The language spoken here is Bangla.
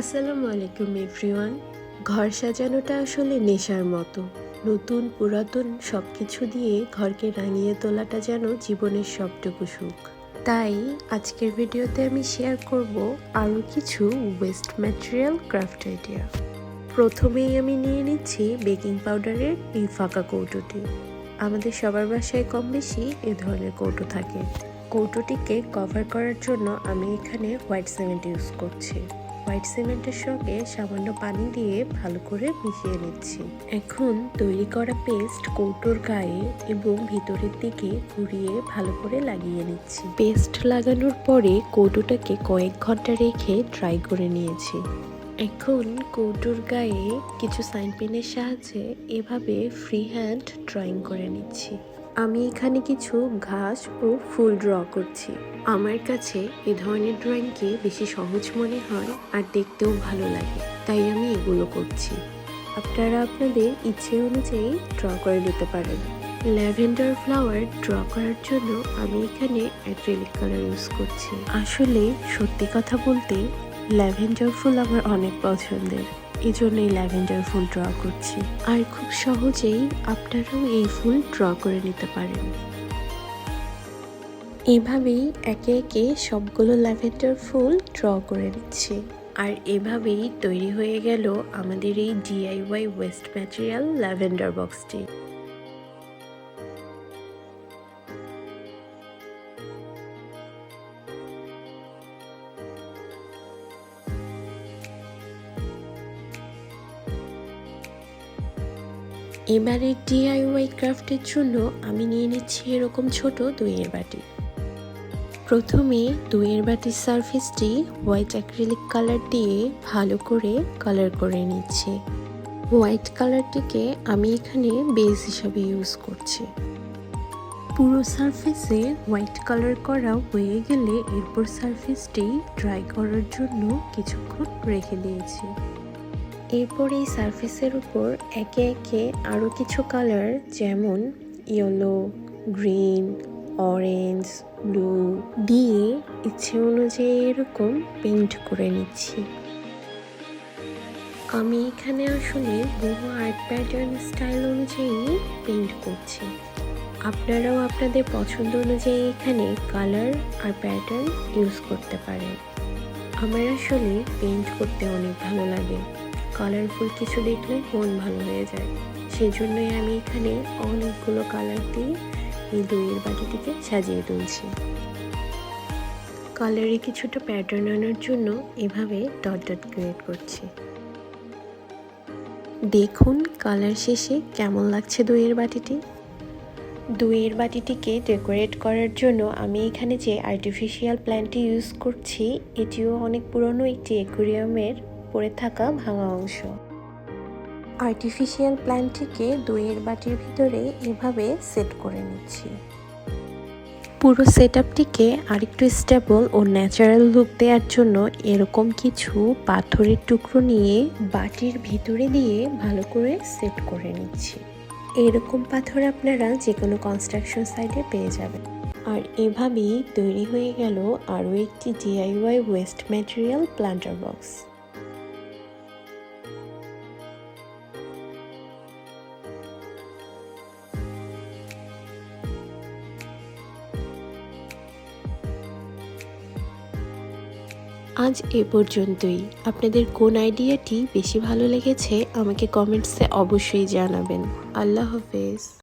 আসসালামু আলাইকুম, এভরিওয়ান। ঘর সাজানোটা আসলে নেশার মতো। নতুন, পুরাতন সব কিছু দিয়ে ঘরকে রাঙিয়ে তোলাটা যেন জীবনের সবটুকু সুখ। তাই আজকের ভিডিওতে আমি শেয়ার করব আরও কিছু ওয়েস্ট ম্যাটেরিয়াল ক্রাফট আইডিয়া প্রথমেই আমি নিয়ে নিচ্ছি বেকিং পাউডারের এই ফাঁকা কৌটোটি। আমাদের সবার বাসায় কম বেশি এ ধরনের কৌটো থাকে। কৌটোটিকে কভার করার জন্য আমি এখানে হোয়াইট সিমেন্ট ইউজ করছি। হোয়াইট সিমেন্টের সঙ্গে সামান্য পানি দিয়ে ভালো করে মিশিয়ে নিচ্ছি। এখন তৈরি করা পেস্ট কৌটোর গায়ে এবং ভিতরের দিকে ঘুরিয়ে ভালো করে লাগিয়ে নিচ্ছি। পেস্ট লাগানোর পরে কৌটোটাকে কয়েক ঘণ্টা রেখে ড্রাই করে নিয়েছি। এখন কৌটোর গায়ে কিছু সাইন পেনের সাহায্যে এভাবে ফ্রি হ্যান্ড ড্রয়িং করে নিচ্ছি। আমি এখানে কিছু ঘাস ও ফুল ড্র করছি। আমার কাছে এ ধরনের ড্রয়িংকে বেশি সহজ মনে হয় আর দেখতেও ভালো লাগে, তাই আমি এগুলো করছি। আপনারা আপনাদের ইচ্ছে অনুযায়ী ড্র করে নিতে পারেন। ল্যাভেন্ডার ফ্লাওয়ার ড্র করার জন্য আমি এখানে অ্যাক্রিলিক কালার ইউজ করছি। আসলে সত্যি কথা বলতে ল্যাভেন্ডার ফুল আমার অনেক পছন্দের। এই জন্যই ল্যাভেন্ডার ফুল ড্র করছি। আর খুব সহজেই আপনারাও এই ফুল ড্র করে নিতে পারেন। এভাবেই একে একে সবগুলো ল্যাভেন্ডার ফুল ড্র করে নিচ্ছি। আর এভাবেই তৈরি হয়ে গেল আমাদের এই ডিআইওয়াই ওয়েস্ট ম্যাটেরিয়াল ল্যাভেন্ডার বক্সটি। এবারে ডিআইওয়াই ক্রাফটের জন্য আমি নিয়ে নিচ্ছি এরকম ছোট দইয়ের বাটি। প্রথমে দইয়ের বাটির সারফেসটি হোয়াইট অ্যাক্রিলিক কালার দিয়ে ভালো করে কালার করে নিচ্ছি। হোয়াইট কালারটিকে আমি এখানে বেস হিসাবে ইউজ করছি। পুরো সারফেসে হোয়াইট কালার করা হয়ে গেলে এরপর সারফেসটি ড্রাই করার জন্য কিছুক্ষণ রেখে দিয়েছি। এরপর এই সারফেসের উপর একে একে আরও কিছু কালার যেমন ইয়েলো গ্রিন অরেঞ্জ ব্লু দিয়ে ইচ্ছে অনুযায়ী এরকম পেইন্ট করে নিচ্ছি। আমি এখানে আসলে বহু আর্ট প্যাটার্ন স্টাইল অনুযায়ী পেইন্ট করছি। আপনারাও আপনাদের পছন্দ অনুযায়ী এখানে কালার আর প্যাটার্ন ইউজ করতে পারেন। আমার আসলে পেইন্ট করতে অনেক ভালো লাগে। কালারফুল কিছু দেখলে মন ভালো হয়ে যায়। সেই জন্যই আমি এখানে অনেকগুলো কালার দিয়ে এই দইয়ের বাটিটিকে সাজিয়ে তুলছি। কালারে কিছুটা প্যাটার্ন আনার জন্য এভাবে ডট ডট ক্রিয়েট করছি। দেখুন কালার শেষে কেমন লাগছে দইয়ের বাটিটি। দইয়ের বাটিটিকে ডেকোরেট করার জন্য আমি এখানে যে আর্টিফিশিয়াল প্ল্যান্টটি ইউজ করছি, এটিও অনেক পুরনো একটি অ্যাকুরিয়ামের পড়ে থাকা ভাঙা অংশ। আর্টিফিশিয়াল প্ল্যান্টটিকে দইয়ের বাটির ভিতরে এভাবে সেট করে নিচ্ছি। পুরো সেট আপটিকে আরেকটু স্টেবল ও ন্যাচারাল লুক দেওয়ার জন্য এরকম কিছু পাথরের টুকরো নিয়ে বাটির ভিতরে দিয়ে ভালো করে সেট করে নিচ্ছি। এরকম পাথর আপনারা যে কোনো কনস্ট্রাকশন সাইটে পেয়ে যাবেন। আর এভাবেই তৈরি হয়ে গেল আরও একটি DIY waste material planter box আজ এ পর্যন্তই। আপনাদের কোন আইডিয়াটি বেশি ভালো লেগেছে, আমাকে কমেন্টসে অবশ্যই জানাবেন। আল্লাহ হাফেজ।